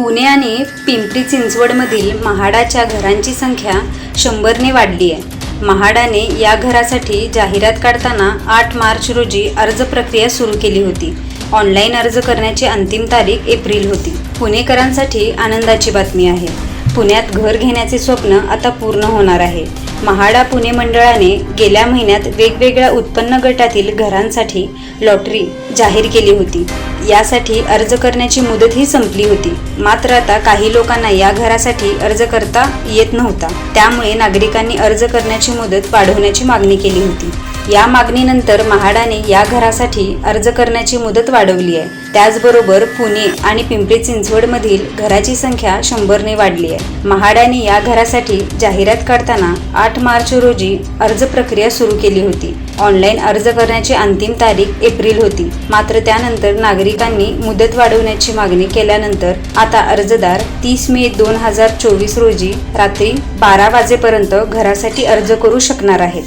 पुणे आणि पिंपरी चिंचवडमधील महाडाच्या घरांची संख्या शंभरने वाढली आहे. महाडाने या घरासाठी जाहिरात काढताना आठ मार्च रोजी अर्ज प्रक्रिया सुरू केली होती. ऑनलाईन अर्ज करण्याची अंतिम तारीख एप्रिल होती. पुणेकरांसाठी आनंदाची बातमी आहे. पुण्यात घर घेण्याचे स्वप्न आता पूर्ण होणार आहे. महाडा पुणे मंडळाने गेल्या महिन्यात वेगवेगळ्या उत्पन्न गटातील घरांसाठी लॉटरी जाहीर केली होती. यासाठी अर्ज करण्याची मुदतही संपली होती. मात्र आता काही लोकांना या घरासाठी अर्ज करता येत नव्हता. त्यामुळे नागरिकांनी अर्ज करण्याची मुदत वाढवण्याची मागणी केली होती. या मागणीनंतर महाडाने या घरासाठी अर्ज करण्याची मुदत वाढवली आहे. त्याचबरोबर पुणे आणि पिंपरी चिंचवडमधील घराची संख्या शंभरने वाढली आहे. महाडाने या घरासाठी जाहिरात काढताना आठ मार्च रोजी अर्ज प्रक्रिया सुरू केली होती. ऑनलाईन अर्ज करण्याची अंतिम तारीख एप्रिल होती. मात्र त्यानंतर नागरिकांनी मुदत वाढवण्याची मागणी केल्यानंतर आता अर्जदार तीस मे दोन हजार चोवीस रोजी रात्री बारा वाजेपर्यंत घरासाठी अर्ज करू शकणार आहेत.